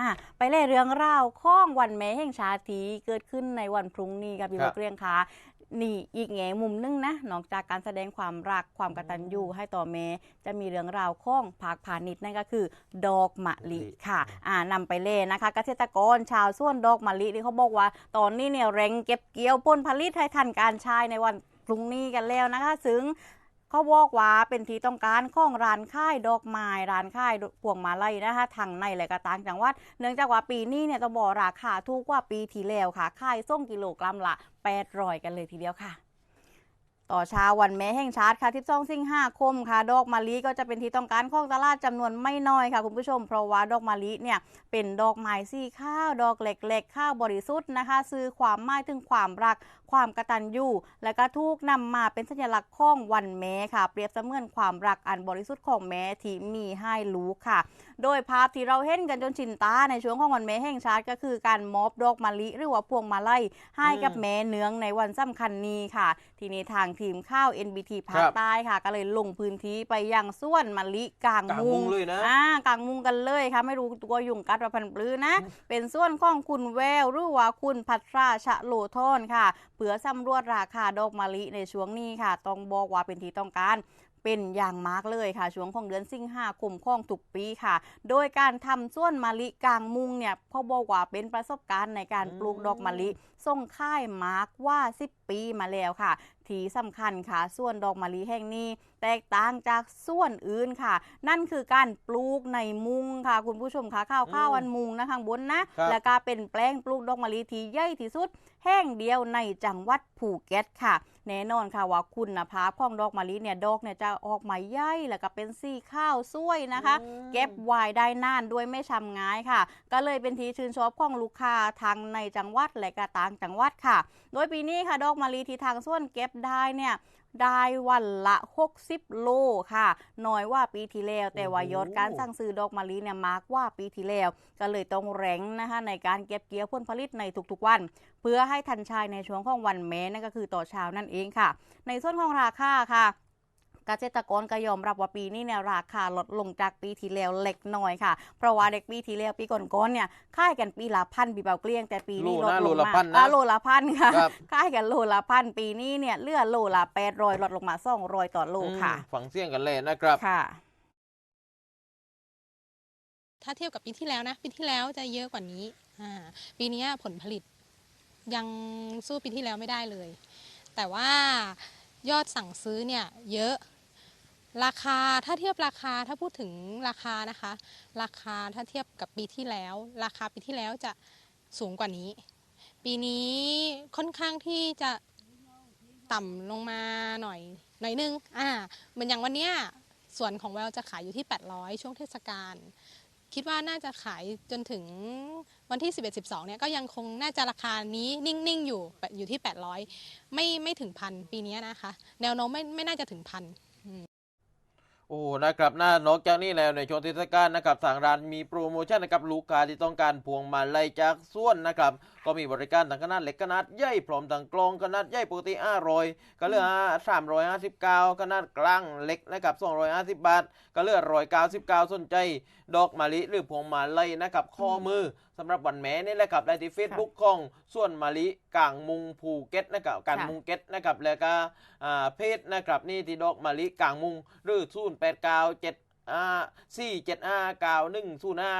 อะไปเล่เรื่องราวข้องวันแม่แห่งชาติที่เกิดขึ้นในวันพรุ่งนี้กับพี่ครับลูกเรียงค่ะนี่อีกแง่มุมหนึงนะนอกจากการแสดงความรักความกตัญญูให้ต่อแม่จะมีเรื่องราวข้องภาคพาณิชย์นั่นก็คือ ดอกมะลิค่ะ อ่านำไปเล่นะคะ เกษตรกรชาวสวนดอกมะลิที่เขาบอกว่า ตอนนี้เนี่ยเร่งเก็บเกี่ยวผลผลิตให้ทันการใช้ในวันพรุ่งนี้กันแล้วนะคะ ซึ่ง เขาบอกว่าเป็นที่ต้องการของร้านค่ายดอกไม้ร้านค่ายพวงมาลัยนะคะทางในและก็ต่างจังหวัด เนื่องจากว่าปีนี้เนี่ยต้องบอกราคาถูกกว่าปีที่แล้วค่ะค่ายส่งกิโลกรัมละ800กันเลยทีเดียวค่ะ ต่อเช้าวันแม่แห่งชาติค่ะ12สิงหาคมค่ะ ดอกมะลิก็จะเป็นที่ต้องการของตลาดจำนวนไม่น้อยค่ะคุณผู้ชม เพราะว่าดอกมะลิเนี่ยเป็นดอกไม้สีข้าว ดอกเล็กๆ ข้าวบริสุทธิ์นะคะ ซื้อความหมายถึงความรัก ความกตัญญูและก็ถูกนำมาเป็นสัญลักษณ์ของวันแม่ค่ะ เปรียบเสมือนความรักอันบริสุทธิ์ของแม่ที่มีให้ลูกค่ะ โดยภาพที่เราเห็นกันจนชินตาในช่วงของวันแม่แห่งชาติก็คือการมอบดอกมะลิหรือว่าพวงมาลัยให้กับแม่เนืองในวันสำคัญนี้ค่ะ ทีนี้ทางทีมข้าว NBT ภาคครับใต้ค่ะ ก็เลยลงพื้นที่ไปยังส่วนมะลิกลางกลางมุมุงงเลยนะอ่ากลางมุงกันเลยค่ะ ไม่รู้ตัวยุงกัดว่าพันปลื้อนะ เป็นส่วนของคุณแววหรือว่าคุณพัทราชะโลทอนค่ะเพื่อสำรวจราคาดอกมะลิในช่วงนี้ค่ะ ต้องบอกว่าเป็นที่ต้องการเป็นอย่างมากเลยค่ะ ช่วงของเดือนสิงหาคมของทุกปีค่ะ โดยการทำส่วนมะลิกลางมุงเนี่ยเขาบอกว่าเป็นประสบการณ์ในการปลูกดอกมะลิส่งค่ายมาร์กว่า 10 ปีมาแล้วค่ะ ที่สำคัญค่ะส่วนดอกมะลิแห่งนี้ แตกต่างจากส่วนอื่นค่ะ นั่นคือการปลูกในมุงค่ะ คุณผู้ชมค่ะข้าวข้าววันมุงนะข้างบนนะครับและก็เป็นแปลงปลูกดอกมะลิที่ใหญ่ที่สุด แห่งเดียวในจังหวัดภูเก็ตค่ะแน่นอนค่ะว่าคุณภาพของดอกมะลิเนี่ยดอกเนี่ยจะออกมาใหญ่แล้วก็เป็นสีข้าวสวยนะคะ เก็บไว้ได้นานด้วยไม่ช้ำง่ายค่ะ ก็เลยเป็นที่ชื่นชอบของลูกค้าทั้งในจังหวัดและก็ต่างจังหวัดค่ะ โดยปีนี้ค่ะดอกมะลิที่ทางส่วนเก็บได้เนี่ยได้วันละ 60 โลค่ะน้อยว่าปีที่แล้ว แต่ว่ายอดการสั่งซื้อดอกมะลิเนี่ยมากกว่าปีที่แล้ว ก็เลยต้องแรงนะคะในการเก็บเกี่ยวผลผลิตในทุกๆวัน เพื่อให้ทันชายในช่วงของวันแม้นั่นก็คือต่อเช้านั่นเองค่ะ ในส่วนของราคาค่ะ เกษตรกรก็ยอมรับว่าปีนี้เนี่ยราคาลดลงจากปีที่แล้วเล็กน้อยค่ะ เพราะว่าเด็กปีที่แล้วปีก่อนๆเนี่ยค่ายกันปีละพันปีเบาเกลี้ยงแต่ปีนี้โลลดนะลโลงละมาพันนะอ่าโลละพันค่ะครับค่ายกันโลละพันปีนี้เนี่ยเหลือโลละแปดร้อยลดลงมาสองร้อยต่อโลค่ะอืมฝังเสี่ยงกันเลยนะครับค่ะถ้าเทียบกับปีที่แล้วนะปีที่แล้วจะเยอะกว่านี้อ่าปีนี้ผลผลิตยังสู้ปีที่แล้วไม่ได้เลย แต่ว่ายอดสั่งซื้อเนี่ยเยอะ ราคาถ้าเทียบราคาถ้าพูดถึงราคานะคะ ราคาถ้าเทียบกับปีที่แล้ว ราคาปีที่แล้วจะสูงกว่านี้ ปีนี้ค่อนข้างที่จะต่ำลงมาหน่อยหน่อยนึงอ่าเหมือนอย่างวันเนี้ยส่วนของแววจะขายอยู่ที่ 800 ช่วงเทศกาลคิดว่าน่าจะขายจนถึงวันที่ 11 12 เนี่ยก็ยังคงน่าจะราคานี้นิ่ง ๆ อยู่อยู่ที่ 800 ไม่ไม่ถึงพันปีนี้นะคะ แนวโน้มไม่ไม่น่าจะถึงพัน โอ้นะครับน่านอกจากนี้แล้วในช่วงเทศกาลนะครับทางร้านมีโปรโมชั่นนะครับลูกค้าที่ต้องการพวงมาลัยจากส่วนนะครับ ก็มีบริการทั้งขนาดเล็กขนาดใหญ่พร้อมทั้งกลองขนาดใหญ่ปกติ500ก็เหลือ359 ขนาดกลางเล็กนะครับ250 บาท ก็เหลือ199 สนใจ ดอกมะลิหรือพวงมาลัยนะครับข้อมือ สำหรับวันแม่นี่แหละครับได้ที่ Facebook ของส่วนมะลิกลางมุงภูเก็ตนะครับการค่ะมุงเก็ตนะครับแล้วก็อ่าเพจนะครับนี่ที่ดอกมะลิกลางมุงหรือ0 8 9 7อ่า4 7 5 9 1 0 5